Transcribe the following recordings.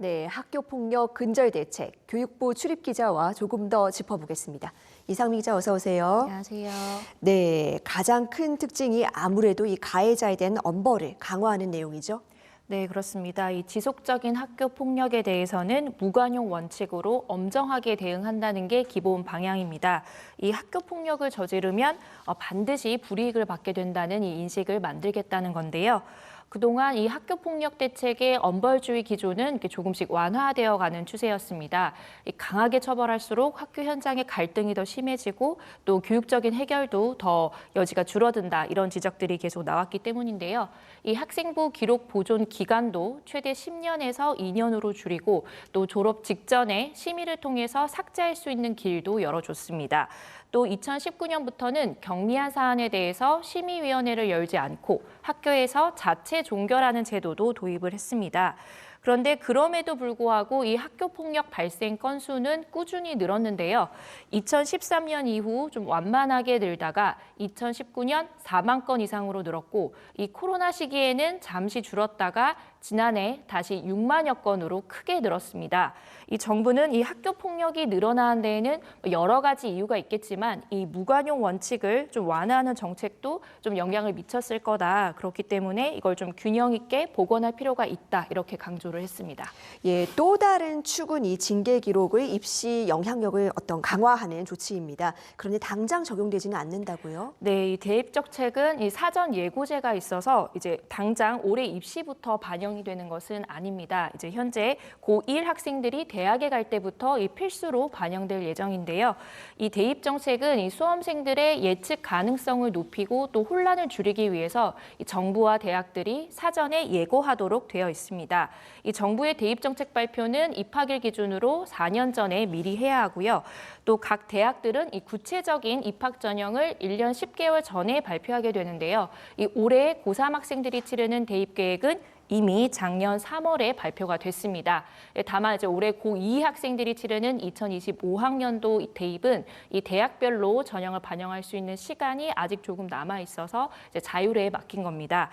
네, 학교 폭력 근절 대책 교육부 출입 기자와 조금 더 짚어보겠습니다. 이상미 기자 어서 오세요. 안녕하세요. 네, 가장 큰 특징이 아무래도 이 가해자에 대한 엄벌을 강화하는 내용이죠. 네, 그렇습니다. 이 지속적인 학교 폭력에 대해서는 무관용 원칙으로 엄정하게 대응한다는 게 기본 방향입니다. 이 학교 폭력을 저지르면 어, 반드시 불이익을 받게 된다는 이 인식을 만들겠다는 건데요. 그동안 이 학교 폭력 대책의 엄벌주의 기조는 조금씩 완화되어 가는 추세였습니다. 이 강하게 처벌할수록 학교 현장의 갈등이 더 심해지고 또 교육적인 해결도 더 여지가 줄어든다 이런 지적들이 계속 나왔기 때문인데요. 이 학생부 기록 보존 기간도 최대 10년에서 2년으로 줄이고 또 졸업 직전에 심의를 통해서 삭제할 수 있는 길도 열어줬습니다. 또 2019년부터는 경미한 사안에 대해서 심의위원회를 열지 않고 학교에서 자체 종결하는 제도도 도입을 했습니다. 그런데 그럼에도 불구하고 이 학교 폭력 발생 건수는 꾸준히 늘었는데요. 2013년 이후 좀 완만하게 늘다가 2019년 4만 건 이상으로 늘었고 이 코로나 시기에는 잠시 줄었다가 지난해 다시 6만여 건으로 크게 늘었습니다. 이 정부는 이 학교 폭력이 늘어나는 데에는 여러 가지 이유가 있겠지만 이 무관용 원칙을 좀 완화하는 정책도 좀 영향을 미쳤을 거다. 그렇기 때문에 이걸 좀 균형 있게 복원할 필요가 있다. 이렇게 강조를 했습니다. 예, 또 다른 축은 이 징계 기록의 입시 영향력을 어떤 강화하는 조치입니다. 그런데 당장 적용되지는 않는다고요? 네, 이 대입 정책은 이 사전 예고제가 있어서 이제 당장 올해 입시부터 반영 이 되는 것은 아닙니다. 이제 현재 고1 학생들이 대학에 갈 때부터 이 필수로 반영될 예정인데요. 이 대입 정책은 이 수험생들의 예측 가능성을 높이고 또 혼란을 줄이기 위해서 이 정부와 대학들이 사전에 예고하도록 되어 있습니다. 이 정부의 대입 정책 발표는 입학일 기준으로 4년 전에 미리 해야 하고요. 또 각 대학들은 이 구체적인 입학 전형을 1년 10개월 전에 발표하게 되는데요. 이 올해 고3 학생들이 치르는 대입 계획은 이미 작년 3월에 발표가 됐습니다. 예, 다만 이제 올해 고2 학생들이 치르는 2025학년도 대입은 이 대학별로 전형을 반영할 수 있는 시간이 아직 조금 남아 있어서 자율에 맡긴 겁니다.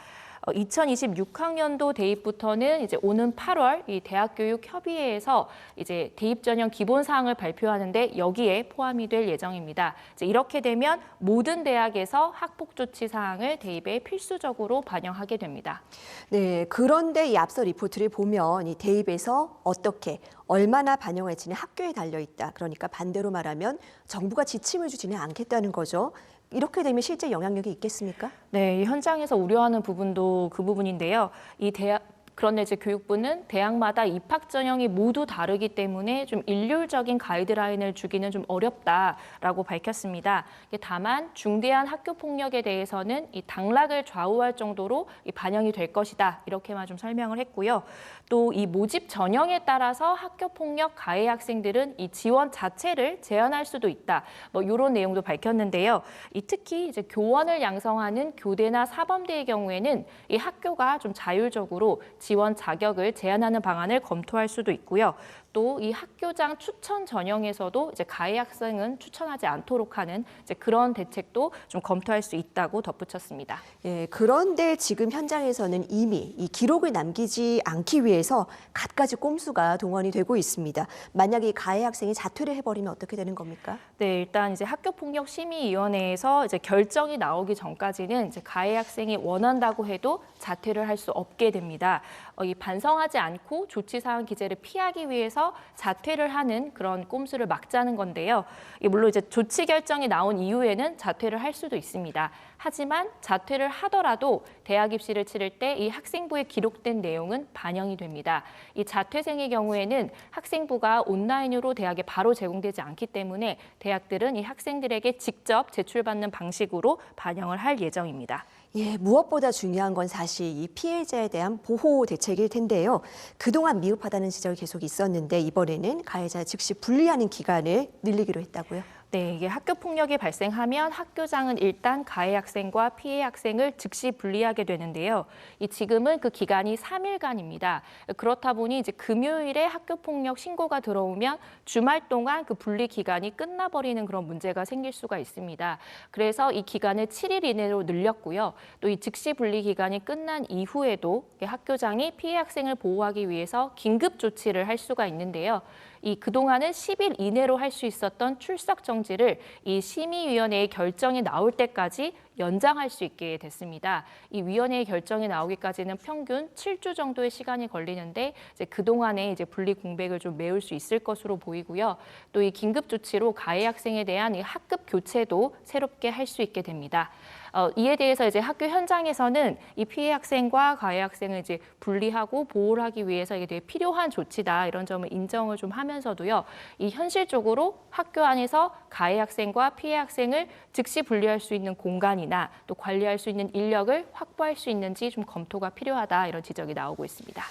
2026학년도 대입부터는 이제 오는 8월 이 대학교육협의회에서 이제 대입 전형 기본 사항을 발표하는데 여기에 포함이 될 예정입니다. 이제 이렇게 되면 모든 대학에서 학폭 조치 사항을 대입에 필수적으로 반영하게 됩니다. 네, 그런데 이 앞서 리포트를 보면 이 대입에서 어떻게 얼마나 반영할지는 학교에 달려 있다. 그러니까 반대로 말하면 정부가 지침을 주지는 않겠다는 거죠. 이렇게 되면 실제 영향력이 있겠습니까? 네, 이 현장에서 우려하는 부분도 그 부분인데요. 이 대학 그런데 이제 교육부는 대학마다 입학 전형이 모두 다르기 때문에 좀 일률적인 가이드라인을 주기는 좀 어렵다라고 밝혔습니다. 다만 중대한 학교 폭력에 대해서는 이 당락을 좌우할 정도로 이 반영이 될 것이다 이렇게만 좀 설명을 했고요. 또 이 모집 전형에 따라서 학교 폭력 가해 학생들은 이 지원 자체를 제한할 수도 있다. 뭐 이런 내용도 밝혔는데요. 이 특히 이제 교원을 양성하는 교대나 사범대의 경우에는 이 학교가 좀 자율적으로 지원 자격을 제한하는 방안을 검토할 수도 있고요. 또 이 학교장 추천 전형에서도 이제 가해 학생은 추천하지 않도록 하는 이제 그런 대책도 좀 검토할 수 있다고 덧붙였습니다. 예, 그런데 지금 현장에서는 이미 이 기록을 남기지 않기 위해서 갖가지 꼼수가 동원이 되고 있습니다. 만약에 이 가해 학생이 자퇴를 해버리면 어떻게 되는 겁니까? 네, 일단 이제 학교 폭력 심의위원회에서 이제 결정이 나오기 전까지는 이제 가해 학생이 원한다고 해도 자퇴를 할 수 없게 됩니다. 어, 이 반성하지 않고 조치 사항 기재를 피하기 위해서 자퇴를 하는 그런 꼼수를 막자는 건데요. 이 물론 이제 조치 결정이 나온 이후에는 자퇴를 할 수도 있습니다. 하지만 자퇴를 하더라도 대학 입시를 치를 때 이 학생부에 기록된 내용은 반영이 됩니다. 이 자퇴생의 경우에는 학생부가 온라인으로 대학에 바로 제공되지 않기 때문에 대학들은 이 학생들에게 직접 제출받는 방식으로 반영을 할 예정입니다. 예, 무엇보다 중요한 건 사실 이 피해자에 대한 보호 대책일 텐데요. 그동안 미흡하다는 지적이 계속 있었는데 이번에는 가해자 즉시 분리하는 기간을 늘리기로 했다고요. 네, 이게 학교 폭력이 발생하면 학교장은 일단 가해 학생과 피해 학생을 즉시 분리하게 되는데요. 이 지금은 그 기간이 3일간입니다. 그렇다 보니 이제 금요일에 학교 폭력 신고가 들어오면 주말 동안 그 분리 기간이 끝나버리는 그런 문제가 생길 수가 있습니다. 그래서 이 기간을 7일 이내로 늘렸고요. 또 이 즉시 분리 기간이 끝난 이후에도 학교장이 피해 학생을 보호하기 위해서 긴급 조치를 할 수가 있는데요. 이 그동안은 10일 이내로 할 수 있었던 출석 정지를 이 심의위원회의 결정이 나올 때까지 연장할 수 있게 됐습니다. 이 위원회의 결정이 나오기까지는 평균 7주 정도의 시간이 걸리는데 이제 그동안에 이제 분리 공백을 좀 메울 수 있을 것으로 보이고요. 또 이 긴급 조치로 가해 학생에 대한 이 학급 교체도 새롭게 할 수 있게 됩니다. 어, 이에 대해서 이제 학교 현장에서는 이 피해 학생과 가해 학생을 이제 분리하고 보호를 하기 위해서 이게 되게 필요한 조치다 이런 점을 인정을 좀 하면서도요. 이 현실적으로 학교 안에서 가해 학생과 피해 학생을 즉시 분리할 수 있는 공간이 나 또 관리할 수 있는 인력을 확보할 수 있는지 좀 검토가 필요하다 이런 지적이 나오고 있습니다.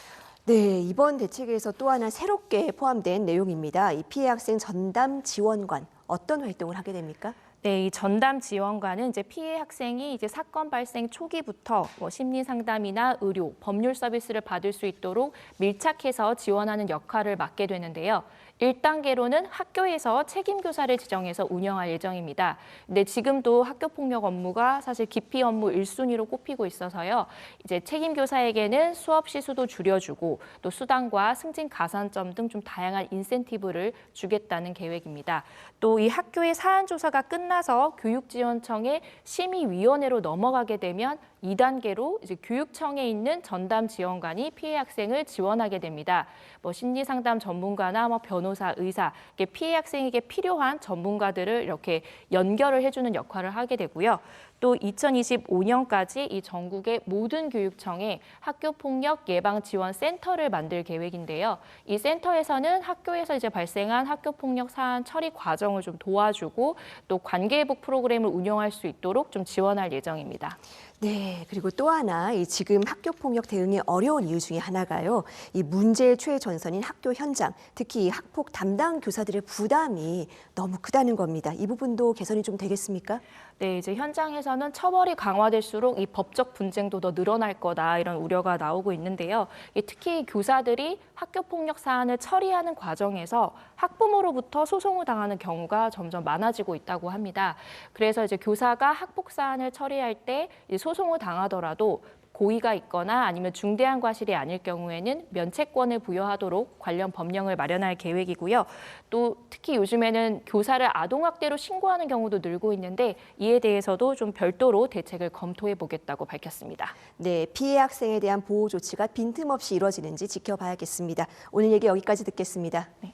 네, 이번 대책에서 또 하나 새롭게 포함된 내용입니다. 이 피해 학생 전담 지원관 어떤 활동을 하게 됩니까? 네, 이 전담 지원관은 이제 피해 학생이 이제 사건 발생 초기부터 뭐 심리 상담이나 의료, 법률 서비스를 받을 수 있도록 밀착해서 지원하는 역할을 맡게 되는데요. 1단계로는 학교에서 책임 교사를 지정해서 운영할 예정입니다. 근데 지금도 학교 폭력 업무가 사실 기피 업무 1순위로 꼽히고 있어서요. 이제 책임 교사에게는 수업 시수도 줄여주고 또 수당과 승진 가산점 등 좀 다양한 인센티브를 주겠다는 계획입니다. 또 이 학교의 사안 조사가 끝나서 교육지원청의 심의위원회로 넘어가게 되면 2단계로 이제 교육청에 있는 전담 지원관이 피해 학생을 지원하게 됩니다. 뭐 심리 상담 전문가나 뭐 변 호사, 의사, 피해 학생에게 필요한 전문가들을 이렇게 연결을 해주는 역할을 하게 되고요. 또 2025년까지 이 전국의 모든 교육청에 학교 폭력 예방 지원 센터를 만들 계획인데요. 이 센터에서는 학교에서 이제 발생한 학교 폭력 사안 처리 과정을 좀 도와주고 또 관계 회복 프로그램을 운영할 수 있도록 좀 지원할 예정입니다. 네, 그리고 또 하나 이 지금 학교 폭력 대응의 어려운 이유 중에 하나가요. 이 문제의 최전선인 학교 현장, 특히 이 학폭 담당 교사들의 부담이 너무 크다는 겁니다. 이 부분도 개선이 좀 되겠습니까? 네, 이제 현장에서는 처벌이 강화될수록 이 법적 분쟁도 더 늘어날 거다 이런 우려가 나오고 있는데요. 이 특히 교사들이 학교 폭력 사안을 처리하는 과정에서 학부모로부터 소송을 당하는 경우가 점점 많아지고 있다고 합니다. 그래서 이제 교사가 학폭 사안을 처리할 때이 소송을 당하더라도 고의가 있거나 아니면 중대한 과실이 아닐 경우에는 면책권을 부여하도록 관련 법령을 마련할 계획이고요. 또 특히 요즘에는 교사를 아동학대로 신고하는 경우도 늘고 있는데 이에 대해서도 좀 별도로 대책을 검토해 보겠다고 밝혔습니다. 네, 피해 학생에 대한 보호 조치가 빈틈없이 이루어지는지 지켜봐야겠습니다. 오늘 얘기 여기까지 듣겠습니다. 네,